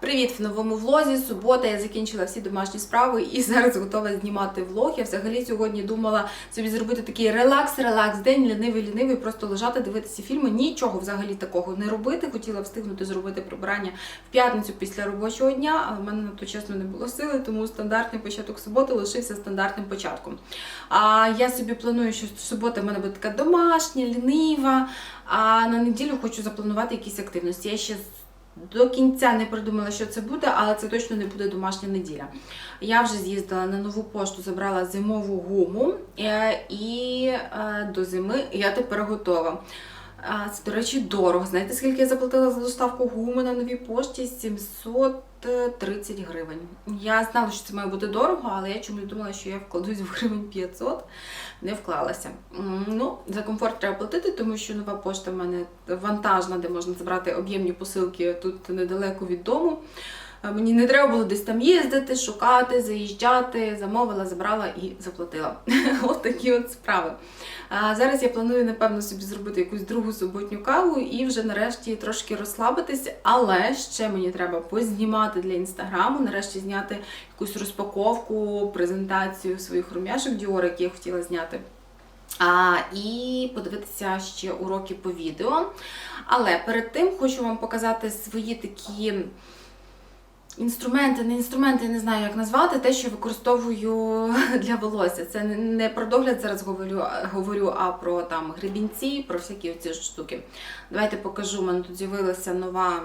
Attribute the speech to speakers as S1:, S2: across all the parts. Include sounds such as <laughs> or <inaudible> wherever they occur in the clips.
S1: Привіт в новому влозі. Субота я закінчила всі домашні справи і зараз готова знімати влог. Я взагалі сьогодні думала собі зробити такий релакс-релакс, день лінивий, лінивий, просто лежати, дивитися фільми. Нічого взагалі такого не робити. Хотіла встигнути зробити прибирання в п'ятницю після робочого дня, але в мене на то чесно не було сили, тому стандартний початок суботи лишився стандартним початком. А я собі планую, що субота в мене буде така домашня, лінива. А на неділю хочу запланувати якісь активності. Я ще до кінця не придумала, що це буде, але це точно не буде домашня неділя. Я вже з'їздила на нову пошту, забрала зимову гуму, е, і е, до зими я тепер готова. А, Це, до речі, дорого. Знаєте, скільки я заплатила за доставку гуми на новій пошті? 730 гривень. Я знала, що це має бути дорого, але я чомусь думала, що я вкладусь в гривень 500, не вклалася. Ну, за комфорт треба платити, тому що нова пошта в мене вантажна, де можна забрати об'ємні посилки тут недалеко від дому. Е, Мені не треба було десь там їздити, шукати, заїжджати, замовила, забрала і заплатила. <laughs> От такі от справи. Зараз я планую, напевно, собі зробити якусь другу суботню каву і вже нарешті трошки розслабитись, але ще мені треба познімати для інстаграму, нарешті зняти якусь розпаковку, презентацію своїх рум'яшок Dior, які я хотіла зняти. А, і подивитися ще уроки по відео. Але перед тим хочу вам показати свої такі інструменти, не інструменти, я не знаю, як назвати, те, що використовую <laughs> для волосся. Це не- про догляд зараз говорю, говорю, а про там гребінці, про всякі оці штуки. Давайте покажу. У мене тут з'явилася нова.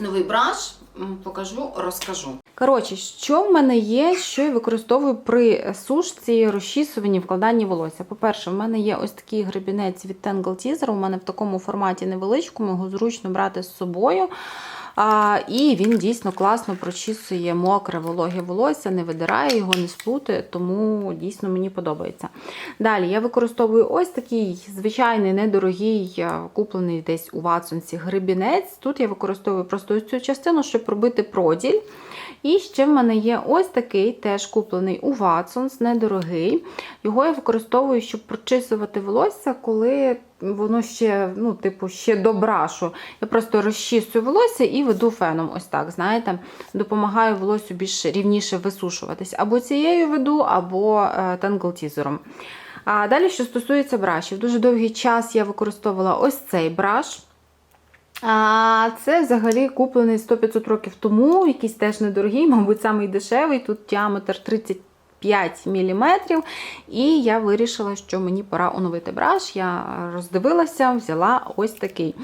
S1: Новий браш, покажу, розкажу. Коротше, що в мене є, що я використовую при сушці, розчісуванні, вкладанні волосся. По-перше, в мене є ось такий гребінець від Tangle Teaser. У мене в такому форматі невеличкому, його зручно брати з собою. І він дійсно класно прочісує мокре вологе волосся, не видирає його, не сплутує, тому дійсно мені подобається. Далі я використовую ось такий звичайний недорогий, куплений десь у Ватсонсі гребінець. Тут я використовую просто ось цю частину, щоб робити проділь. І ще в мене є ось такий, теж куплений у Watsons, недорогий. Його я використовую, щоб прочисувати волосся, коли воно ще, ну, типу, ще до брашу. Я просто розчісую волосся і веду феном. Ось так, знаєте, допомагаю волоссю більш рівніше висушуватись. Або цією веду, або е, тенгл-тізером. А далі, що стосується брашів, дуже довгий час я використовувала ось цей браш. А це взагалі куплений 100-500 років тому, якийсь теж недорогий, мабуть, самий дешевий. Тут діаметр 35 мм. І я вирішила, що мені пора оновити браш. Я роздивилася, взяла ось такий.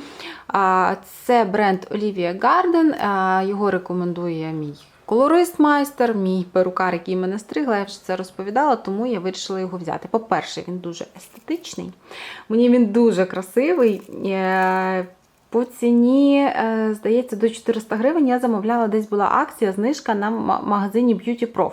S1: Це бренд Olivia Garden. Його рекомендує мій. Колорист майстер, мій перукар, який мене стригла, я вже це розповідала, тому я вирішила його взяти. По-перше, він дуже естетичний. Мені він дуже красивий. По ціні, е, здається, до 400 гривень я замовляла, десь була акція, знижка на магазині Beauty Prof.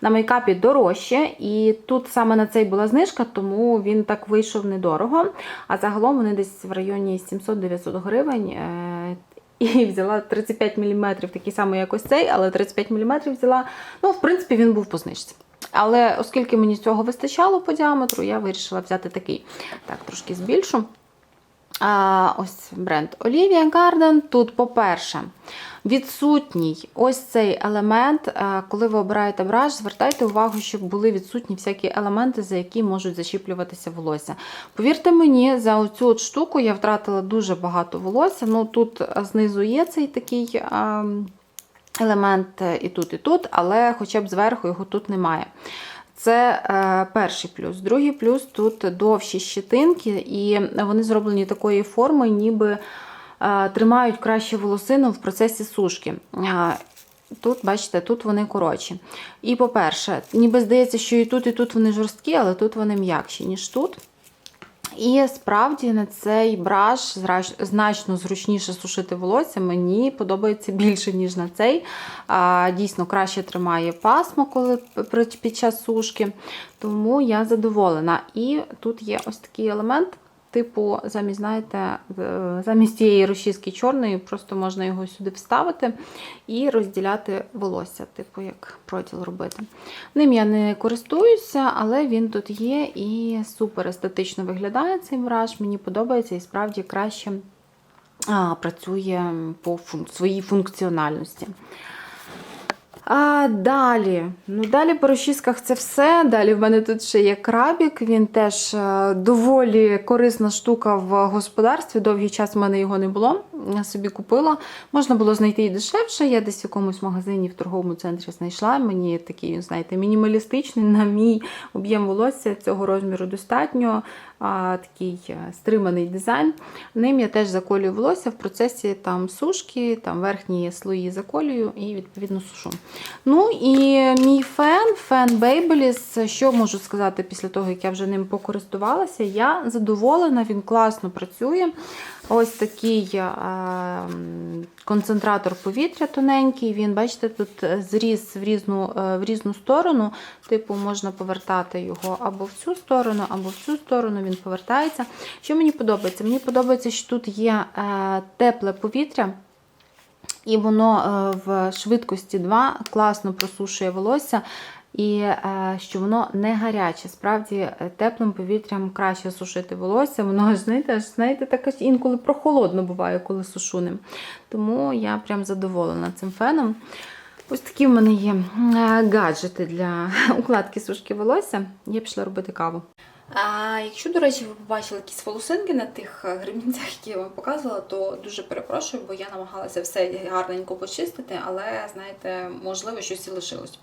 S1: На мейкапі дорожче, і тут саме на цей була знижка, тому він так вийшов недорого. А загалом вони десь в районі 700-900 гривень. Е, І <laughs> взяла 35 мм, такий самий, як ось цей, але 35 мм взяла. Ну, в принципі, він був по знижці. Але оскільки мені цього вистачало по діаметру, я вирішила взяти такий. Так, трошки збільшу. Ось бренд Olivia Garden. Тут, по-перше, відсутній ось цей елемент. Коли ви обираєте браш, звертайте увагу, щоб були відсутні всякі елементи, за які можуть зачіплюватися волосся. Повірте мені, за оцю от штуку я втратила дуже багато волосся. Ну, тут знизу є цей такий. Елемент і тут, і тут, але хоча б зверху його тут немає. Це е, перший плюс. Другий плюс тут довші щетинки, і вони зроблені такої форми, ніби е, тримають краще волосину в процесі сушки. Е, Тут, бачите, тут вони коротші. І, по-перше, ніби здається, що і тут, і тут вони жорсткі, але тут вони м'якші, ніж тут. І справді на цей браш значно зручніше сушити волосся. Мені подобається більше, ніж на цей. Дійсно краще тримає пасмо, коли під час сушки. Тому я задоволена. І тут є ось такий елемент. Типу, замість, знаєте, замість цієї розчіски чорної, просто можна його сюди вставити і розділяти волосся, типу, як проділ робити. Ним я не користуюся, але він тут є і супер естетично виглядає цей браш. Мені подобається і справді краще працює по своїй функціональності. А далі, ну далі по розчісках це все. Далі в мене тут ще є крабік. Він теж е, доволі корисна штука в господарстві. Довгий час в мене його не було. Я собі купила. Можна було знайти і дешевше. Я десь в якомусь магазині в торговому центрі знайшла. Мені такий, знаєте, мінімалістичний на мій об'єм волосся цього розміру достатньо. Такий е, стриманий дизайн. Ним я теж заколюю волосся в процесі там сушки, там верхні слої заколюю і відповідно сушу. Ну і мій фен, фен Babyliss, що можу сказати після того, як я вже ним покористувалася, я задоволена, він класно працює. Ось такий е, концентратор повітря тоненький. Він, бачите, тут зріз в різну, е, в різну сторону. Типу, можна повертати його або в цю сторону, або в цю сторону. Він повертається. Що мені подобається? Мені подобається, що тут є е, тепле повітря. І воно в швидкості 2 класно просушує волосся, і е, що воно не гаряче. Справді е, теплим повітрям краще сушити волосся. Воно знаєте, аж знаєте, так ось інколи прохолодно буває, коли сушу ним. Тому я прям задоволена цим феном. Ось такі в мене є е, гаджети для <laughs> укладки сушки волосся. Я пішла робити каву. А якщо, до речі, ви побачили якісь волосинки на тих е, гребінцях, які я вам показувала, то дуже перепрошую, бо я намагалася все гарненько почистити, але, знаєте, можливо, щось і лишилось.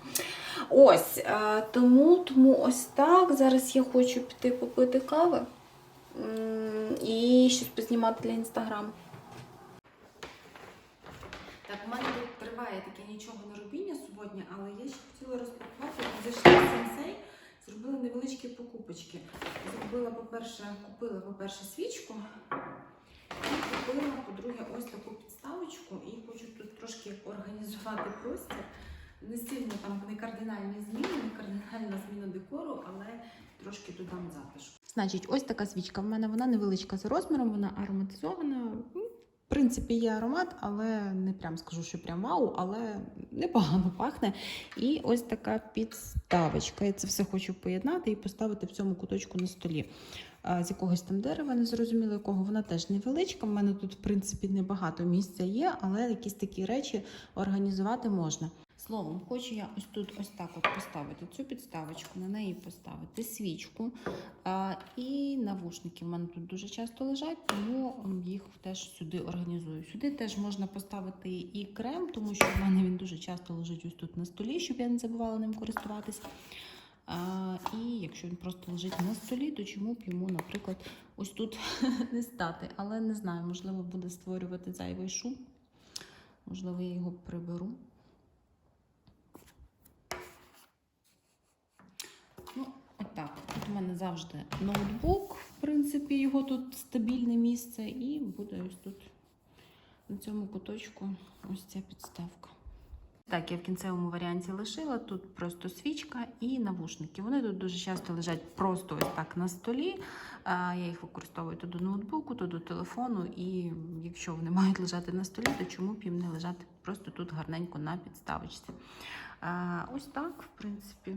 S1: Ось, е, тому, тому ось так. Зараз я хочу піти попити кави і щось познімати для інстаграму. Так, у мене тут триває таке нічого не робіння сьогодні, але я ще хотіла розпакувати. Зайшла сенсей, зробила невеличкі покупочки. Зробила, по-перше, купила, по-перше, свічку. І купила, по-друге, ось таку підставочку. І хочу тут трошки організувати простір. Не сильно там не кардинальні зміни, не кардинальна зміна декору, але трошки додам затишку. Значить, ось така свічка. В мене вона невеличка за розміром, вона ароматизована. В принципі, є аромат, але не прям скажу, що прям вау, але непогано пахне. І ось така підставочка. Я це все хочу поєднати і поставити в цьому куточку на столі. З якогось там дерева, не зрозуміло якого, вона теж невеличка. У мене тут, в принципі, небагато місця є, але якісь такі речі організувати можна. Словом, хочу я ось тут ось так от поставити цю підставочку, на неї поставити свічку а, і навушники. В мене тут дуже часто лежать, тому їх теж сюди організую. Сюди теж можна поставити і крем, тому що в мене він дуже часто лежить ось тут на столі, щоб я не забувала ним користуватись. А, і якщо він просто лежить на столі, то чому б йому, наприклад, ось тут <laughs> не стати. Але не знаю, можливо, буде створювати зайвий шум. Можливо, я його приберу. Ну, отак. Тут у мене завжди ноутбук, в принципі, його тут стабільне місце, і буде ось тут на цьому куточку ось ця підставка. Так, я в кінцевому варіанті лишила. Тут просто свічка і навушники. Вони тут дуже часто лежать просто ось так на столі. Я їх використовую то до ноутбуку, то до телефону. І якщо вони мають лежати на столі, то чому б їм не лежати просто тут гарненько на підставочці. Ось так, в принципі.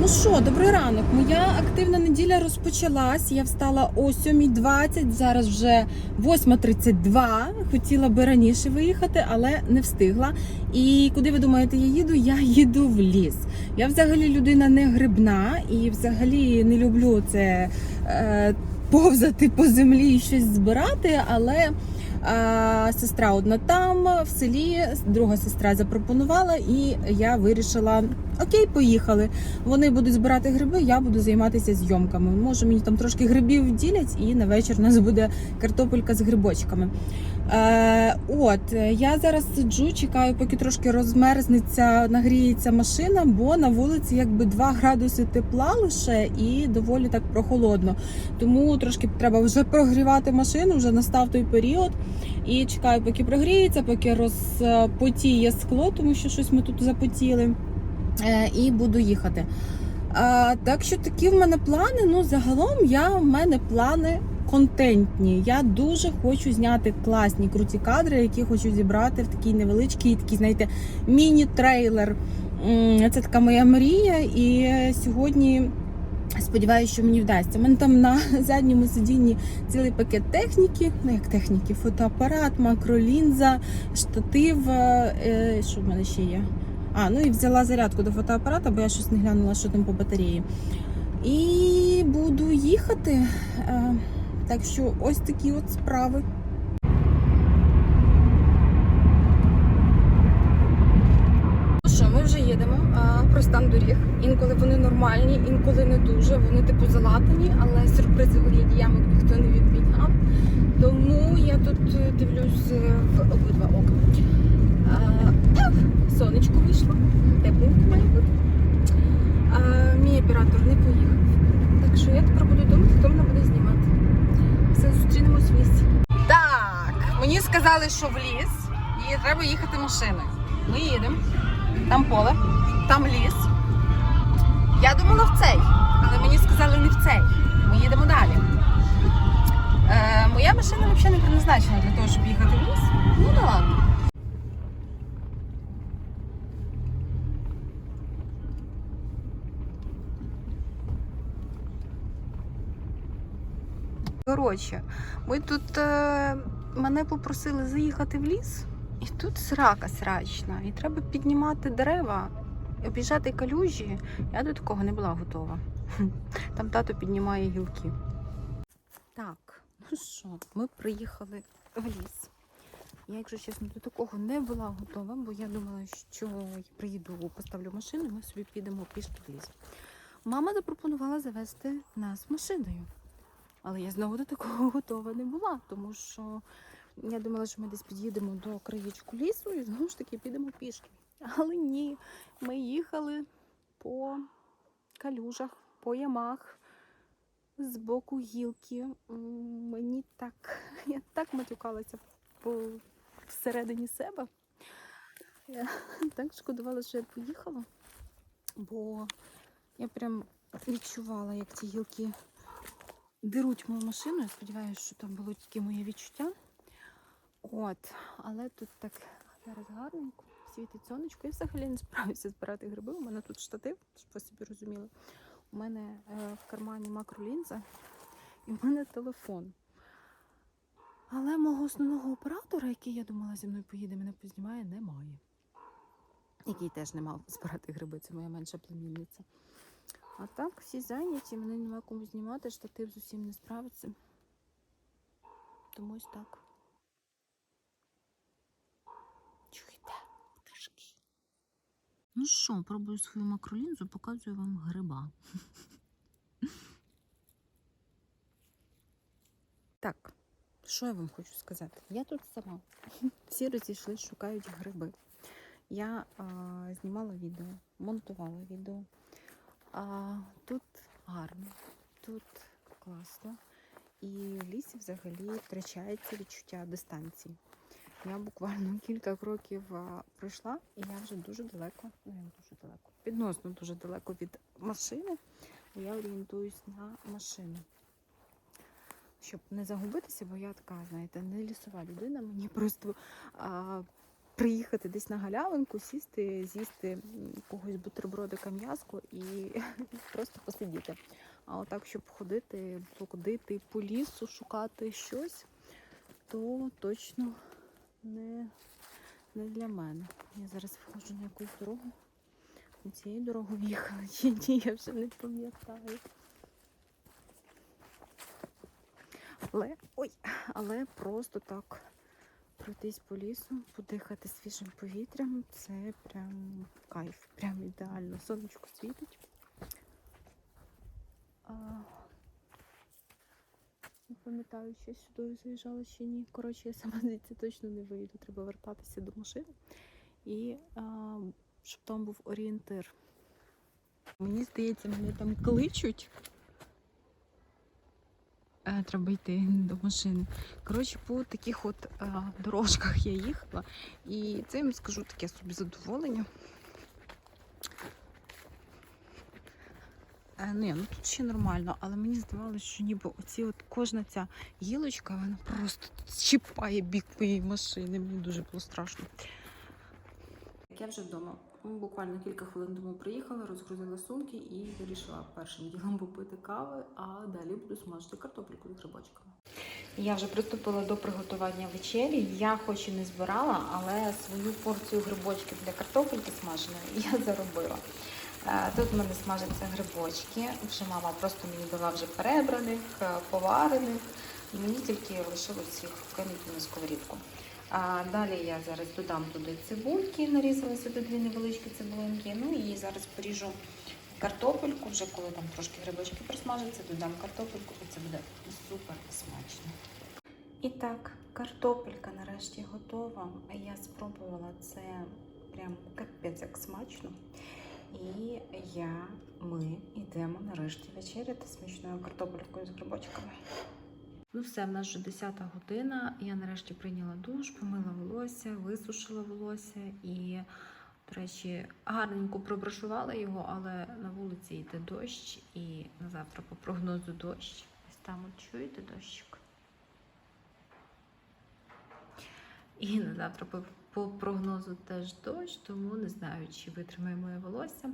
S2: ну що, добрий ранок. Моя активна неділя розпочалась. Я встала о 7.20, зараз вже 8.32. Хотіла би раніше виїхати, але не встигла. І куди ви думаєте, я їду? Я їду в ліс. Я взагалі людина не грибна і взагалі не люблю це е, повзати по землі і щось збирати, але. А, сестра одна там в селі, друга сестра запропонувала, і я вирішила
S1: окей, поїхали. Вони будуть збирати гриби, я буду займатися зйомками. Може, мені там трошки грибів ділять, і на вечір у нас буде картопелька з грибочками. Е, от, я зараз сиджу, чекаю, поки трошки розмерзнеться, нагріється машина, бо на вулиці якби 2 градуси тепла лише і доволі так прохолодно. Тому трошки треба вже прогрівати машину, вже настав той період. І чекаю, поки прогріється, поки розпотіє скло, тому що щось ми тут запотіли. Е, і буду їхати. А, так що такі в мене плани. Ну, загалом я в мене плани контентні. Я дуже хочу зняти класні круті кадри, які хочу зібрати в такий невеличкий, такий, знаєте, міні-трейлер. Це така моя мрія. І сьогодні. Сподіваюся, що мені вдасться. У мене там на <laughs> задньому сидінні цілий пакет техніки, ну як техніки, фотоапарат, макролінза, штатив. е, Що в мене ще є? А, ну і взяла зарядку до фотоапарата, бо я щось не глянула, що там по батареї. І буду їхати. Е, Так що ось такі от справи. Ну що, ми вже їдемо а, про стан доріг. Інколи вони нормальні, інколи не дуже. Вони типу залатані, але сюрпризи водіям ніхто не відміняв. Тому я тут е, дивлюсь е, в обидва ока. Сонечко вийшло, тепленько має бути. А, мій оператор не поїхав. Так що я тепер буду думати, хто мене буде знімати. Все, зустрінемось в лісі. Так, мені сказали, що в ліс і треба їхати машиною. Ми їдемо. Там поле, там ліс. Я думала в цей, але мені сказали не в цей. Ми їдемо далі. Е, моя машина взагалі не предназначена для того, щоб їхати в ліс. Ну да ладно. Коротше, ми тут е, мене попросили заїхати в ліс, і тут срака срачна, і треба піднімати дерева, обіжати калюжі. Я до такого не була готова. <laughs> Там тато піднімає гілки. Так, ну що, ми приїхали в ліс. Я, якщо чесно, до такого не була готова, бо я думала, що я приїду, поставлю машину, і ми собі підемо пішки в ліс. Мама запропонувала завести нас машиною. Але я знову до такого <laughs> готова не була, тому що я думала, що ми десь під'їдемо до краєчку лісу і знову ж таки підемо пішки. Але ні, ми їхали по калюжах, по ямах, з боку гілки. Мені так, я так матюкалася всередині себе. Я <laughs> так шкодувала, що я поїхала, бо я прям відчувала, як ці гілки деруть мою машину. Я сподіваюся, що там було тільки моє відчуття. От, але тут так зараз гарненько, світить сонечко. Я взагалі не справлюся збирати гриби. У мене тут штатив, щоб ви собі розуміли. У мене е, в кармані макролінза і в мене телефон. Але мого основного оператора, який я думала зі мною поїде, мене познімає, немає. Який теж не мав збирати гриби, це моя менша племінниця. А так, всі зайняті, мене нема кому знімати, штатив з усім не справиться. Тому ось так. Чуєте, пташки. Ну що, пробую свою макролінзу, показую вам гриба. Так, що я вам хочу сказати? Я тут сама. Всі розійшли, шукають гриби. Я а, знімала відео, монтувала відео. А, тут гарно, тут класно. І в лісі взагалі втрачається відчуття дистанції. Я буквально <laughs> кілька кроків пройшла, і я вже дуже далеко, ну я дуже далеко, відносно дуже далеко від машини, бо я орієнтуюсь на машину. Щоб не загубитися, бо я така, знаєте, не лісова людина, мені просто а, приїхати десь на галявинку, сісти, з'їсти когось бутербродика м'язко і <laughs> просто посидіти. А отак, щоб ходити, ходити по лісу, шукати щось, то точно не, не для мене. Я зараз виходжу на якусь дорогу. На цією дорогою в'їхала <laughs> чи ні, я вже не пам'ятаю. Але, ой, але просто так пройтись по лісу, подихати свіжим повітрям. Це прям кайф, прям ідеально. Сонечко світить. Не пам'ятаю, я сюди заїжджала чи ні. Коротше, я сама звідси точно не вийду. Треба вертатися до машини. І а, щоб там був орієнтир. Мені здається, мене там кличуть. Е, Треба йти до машини. Коротше, по таких от е, дорожках я їхала. І це я вам скажу таке собі задоволення. Е, ні, ну тут ще нормально, але мені здавалося, що ніби оці от кожна ця гілочка, вона просто чіпає бік моєї машини. Мені дуже було страшно.
S3: Я вже вдома. Буквально кілька хвилин тому приїхала, розгрузила сумки і вирішила першим ділом попити кави, а далі буду смажити картопельку з грибочками.
S4: Я вже приступила до приготування вечері. Я хоч і не збирала, але свою порцію грибочків для картопельки смаженої <laughs> я заробила. Е, Тут в мене смажаться грибочки. Вже мама просто мені дала вже перебраних, е, поварених. Мені тільки лишилось їх вкинути на сковорідку. Далі я зараз додам туди цибульки, нарізала сюди дві невеличкі цибулинки. Ну і зараз поріжу картопельку, вже коли там трошки грибочки просмажаться, додам картопельку, і це буде супер смачно. І так, картопелька нарешті готова. Я спробувала це прям капець як смачно. І я, ми йдемо нарешті вечеряти смачною картопелькою з грибочками. Ну все, в нас вже 10 година. Я нарешті прийняла душ, помила волосся, висушила волосся і, до речі, гарненько пробрашувала його, але на вулиці йде дощ, і на завтра по прогнозу дощ. Ось там от чуєте дощик? І на завтра по, по прогнозу теж дощ, тому не знаю, чи витримає моє волосся.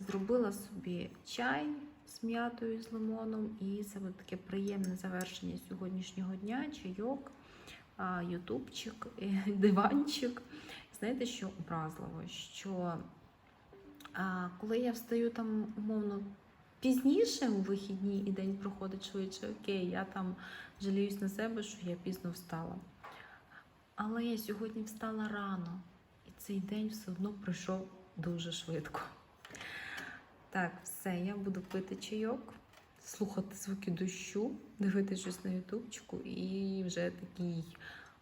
S4: Зробила собі чай з м'ятою, з лимоном, і це буде таке приємне завершення сьогоднішнього дня, чайок, ютубчик, е, <laughs> диванчик. Знаєте, що образливо? Що коли я встаю там умовно пізніше у вихідні і день проходить швидше, окей, я там жаліюсь на себе, що я пізно встала. Але я сьогодні встала рано, і цей день все одно пройшов дуже швидко. Так, все, я буду пити чайок, слухати звуки дощу, дивитися щось на ютубчику і вже такий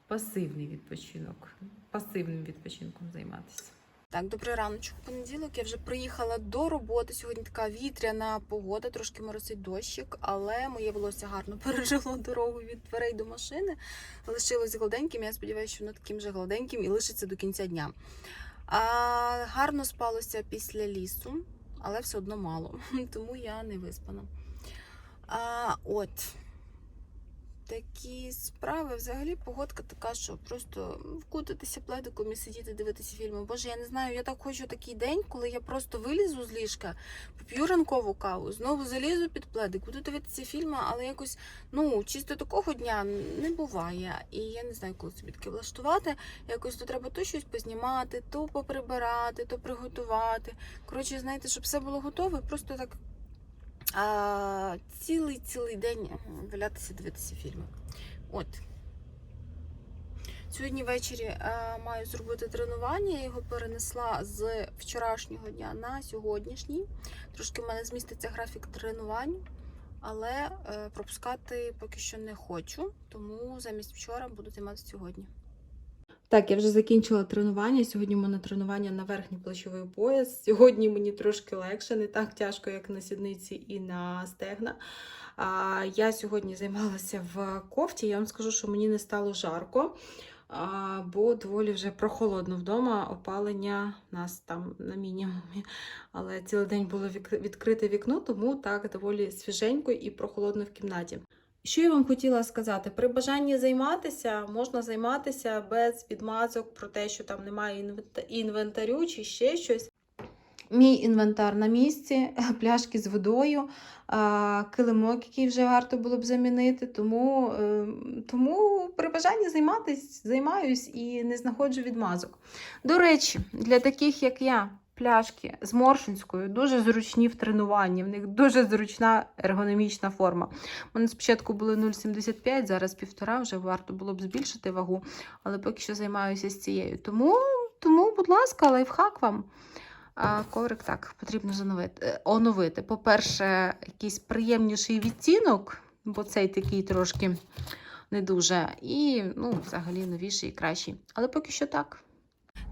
S4: пасивний відпочинок, пасивним відпочинком займатися.
S1: Так, добрий раночок. Понеділок я вже приїхала до роботи. Сьогодні така вітряна погода, трошки моросить дощик, але моє волосся гарно <laughs> пережило дорогу від дверей до машини. Лишилось гладеньким. Я сподіваюся, що воно таким же гладеньким і лишиться до кінця дня. А, гарно спалося після лісу, але все одно мало, <laughs> тому я не виспана. А, от. Такі справи. Взагалі погодка така, що просто вкутатися пледиком і сидіти дивитися фільми. Боже, я не знаю, я так хочу такий день, коли я просто вилізу з ліжка, поп'ю ранкову каву, знову залізу під пледик, буду дивитися фільми, але якось ну чисто такого дня не буває. І я не знаю, коли собі таке влаштувати. Якось то треба то щось познімати, то поприбирати, то приготувати. Коротше, знаєте, щоб все було готове, просто так а, цілий цілий день валятися, дивитися фільми. От. Сьогодні ввечері е, маю зробити тренування. Я його перенесла з вчорашнього дня на сьогоднішній. Трошки в мене зміститься графік тренувань, але е, пропускати поки що не хочу, тому замість вчора буду займатися сьогодні.
S3: Так, я вже закінчила тренування. Сьогодні в мене тренування на верхній плечовий пояс. Сьогодні мені трошки легше, не так тяжко, як на сідниці і на стегна. А, я сьогодні займалася в кофті. Я вам скажу, що мені не стало жарко, а, бо доволі вже прохолодно вдома. Опалення нас там на мінімумі. Але цілий день було відкрите вікно, тому так доволі свіженько і прохолодно в кімнаті. Що я вам хотіла сказати? При бажанні займатися можна займатися без відмазок про те, що там немає інвента- інвентарю чи ще щось. Мій інвентар на місці, <laughs> пляшки з водою, килимок, який вже варто було б замінити. Тому, е, тому при бажанні займатися, займаюсь і не знаходжу відмазок. До речі, для таких, як я,
S5: пляшки з Моршинською, дуже зручні в тренуванні. В них дуже зручна ергономічна форма. У мене спочатку були 0,75, зараз півтора, вже варто було б збільшити вагу, але поки що займаюся з цією. Тому, тому будь ласка, лайфхак вам. А коврик так потрібно зановити, е, оновити. По-перше, якийсь приємніший відтінок, бо цей такий трошки не дуже. І ну, взагалі новіший і кращий. Але поки що так.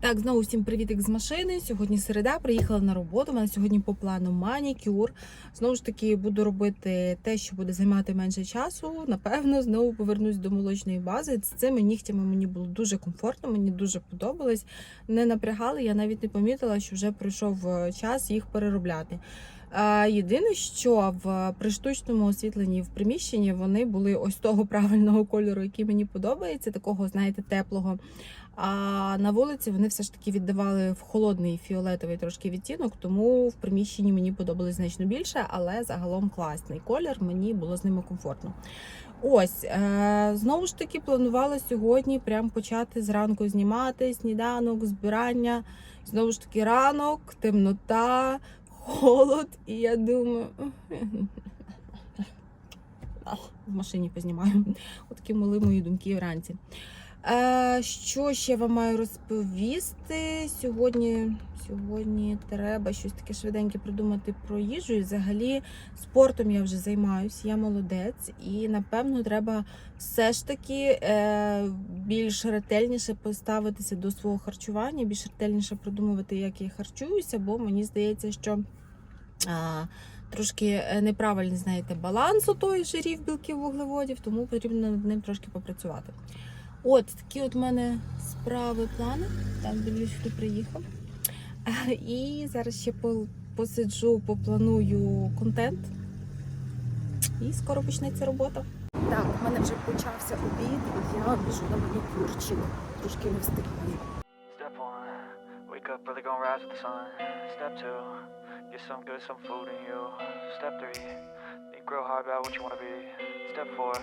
S2: Так, знову всім привітик з машини. Сьогодні середа, приїхала на роботу. У мене сьогодні по плану манікюр. Знову ж таки, буду робити те, що буде займати менше часу. Напевно, знову повернусь до молочної бази. З цими нігтями мені було дуже комфортно, мені дуже подобалось. Не напрягали, я навіть не помітила, що вже прийшов е, час їх переробляти. Єдине, що в при штучному освітленні в приміщенні вони були ось того правильного кольору, який мені подобається, такого, знаєте, теплого. А на вулиці вони все ж таки віддавали в холодний фіолетовий трошки відтінок, тому в приміщенні мені подобалось значно більше, але загалом класний колір, мені було з ними комфортно. Ось е, знову ж таки планувала сьогодні прям почати зранку знімати сніданок, збирання. Знову ж таки, ранок, темнота, холод, і я думаю. В машині познімаю. Отакі мали мої думки вранці. Е, що ще вам маю розповісти? Сьогодні, сьогодні треба щось таке швиденьке придумати про їжу. І взагалі спортом я вже займаюся, я молодець, і напевно треба все ж таки е, більш ретельніше поставитися до свого харчування, більш ретельніше продумувати, як я харчуюся, бо мені здається, що. Трошки е, неправильний, знаєте, баланс у той жирів, білків, вуглеводів, тому потрібно над ним трошки попрацювати. От такі от в мене справи, плани. Так, дивлюсь, хто приїхав. <laughs> І зараз ще по- посиджу, попланую контент. І скоро почнеться робота. Так, у мене вже почався обід, і я біжу на манікюрчик. Трошки не встигаю.
S6: Step one, wake up early, gonna rise with the sun. Step two, get some good, some food in you. Step three, think real hard about what you wanna be. Step four,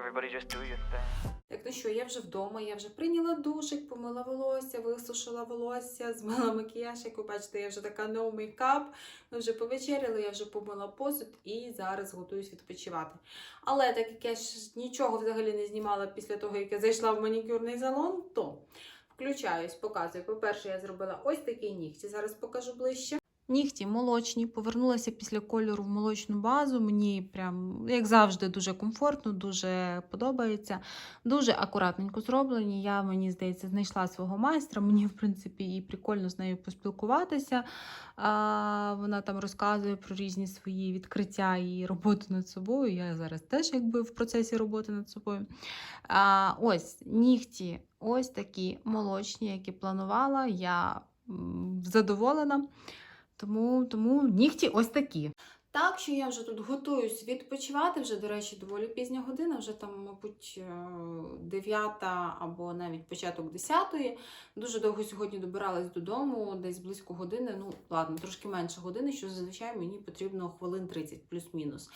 S6: everybody, just do your thing.
S1: Так, ну що, я вже вдома, я вже прийняла душик, помила волосся, висушила волосся, <laughs> змила макіяж. Як ви бачите, я вже така no makeup. Ми вже повечеряли, я вже помила посуд і зараз готуюсь відпочивати. Але так як я ж нічого взагалі не знімала після того, як я зайшла в манікюрний салон, то включаюсь, показую. По-перше, я зробила ось такі нігті. Зараз покажу ближче.
S5: Нігті молочні, повернулася після кольору в молочну базу. Мені прям, як завжди, дуже комфортно, дуже подобається. Дуже акуратненько зроблені. Я, мені здається, знайшла свого майстра. Мені, в принципі, і прикольно з нею поспілкуватися. А, вона там розказує про різні свої відкриття і роботу над собою. Я зараз теж якби в процесі роботи над собою. А, ось нігті, ось такі молочні, які планувала. Я задоволена. Тому, тому нігті ось такі.
S1: Так що я вже тут готуюсь відпочивати. Вже, до речі, доволі пізня година, вже там, мабуть, 9 або навіть початок 10. Дуже довго сьогодні добиралась додому, десь близько години. Ну, ладно, трошки менше години, що зазвичай мені потрібно хвилин 30 плюс-мінус.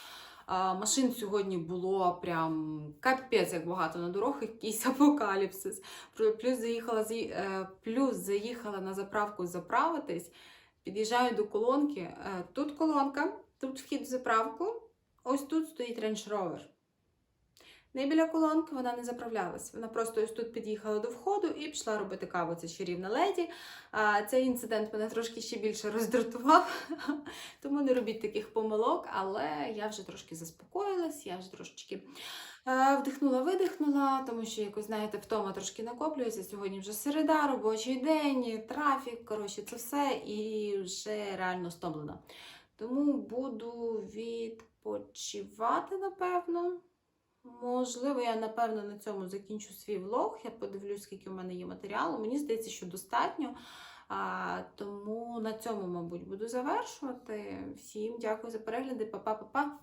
S1: Машин сьогодні було прям капець, як багато на дорогах, якийсь <laughs> апокаліпсис. Плюс заїхала, е, плюс заїхала на заправку заправитись. Під'їжджаю до колонки. е, Тут колонка, тут вхід в заправку, ось тут стоїть Range Rover. Не біля колонки вона не заправлялась. Вона просто ось тут під'їхала до входу і пішла робити каву. Це чарівна леді. Цей інцидент мене трошки ще більше роздратував, <laughs> тому не робіть таких помилок, але я вже трошки заспокоїлась, я вже трошечки вдихнула, видихнула, тому що якось, знаєте, втома трошки накоплюється. Сьогодні вже середа, робочий день, трафік, коротше, це все і вже реально стомлена. Тому буду відпочивати, напевно. Можливо, я напевно на цьому закінчу свій влог. Я подивлюсь, скільки у мене є матеріалу. Мені здається, що достатньо. А, тому на цьому, мабуть, буду завершувати. Всім дякую за перегляди. Па-па-па-па.